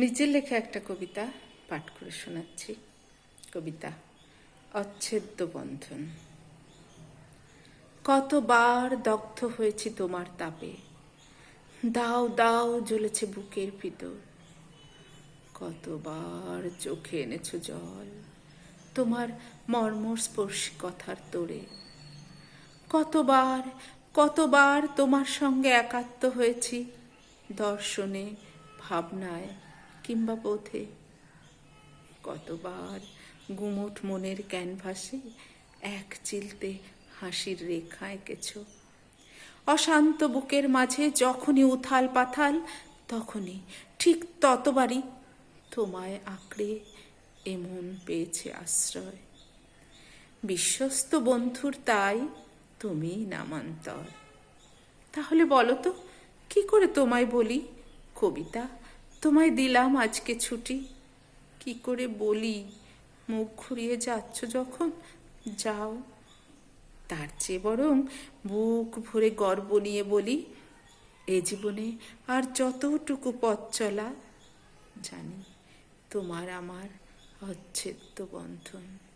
নিজের লেখা একটা কবিতা পাঠ করে শোনাচ্ছি। কবিতা, অচ্ছেদ্য বন্ধন। কতবার দগ্ধ হয়েছি তোমার তাপে। দাও দাও জ্বলেছে বুকের ভিতর। কতবার চোখে এনেছো জল তোমার মর্মস্পর্শী কথার তোড়ে কতবার কতবার তোমার সঙ্গে একাত্ম হয়েছি দর্শনে, ভাবনায় কিংবা পথে কতবার গুমোট মনের ক্যানভাসে এক চিলতে হাসির রেখা এঁকেছ। অশান্ত বুকের মাঝে যখনই উথাল পাথাল, তখনই ঠিক ততবারই তোমায় আঁকড়ে এমন পেয়েছে আশ্রয়। বিশ্বস্ত বন্ধুর তাই তুমি নামান্তর। তাহলে বলো তো, কি করে তোমায় বলি কবিতা তোমায় দিলাম আজকে ছুটি। কি করে বলি, মুখ ঘুরিয়ে যাচ্ছ যখন? যাও। তার চেয়ে বরং বুক ভরে গর্ব নিয়ে বলি, এ জীবনে আর যতটুকু পথ চলা, জানি তোমার আমার অচ্ছেদ্য বন্ধন।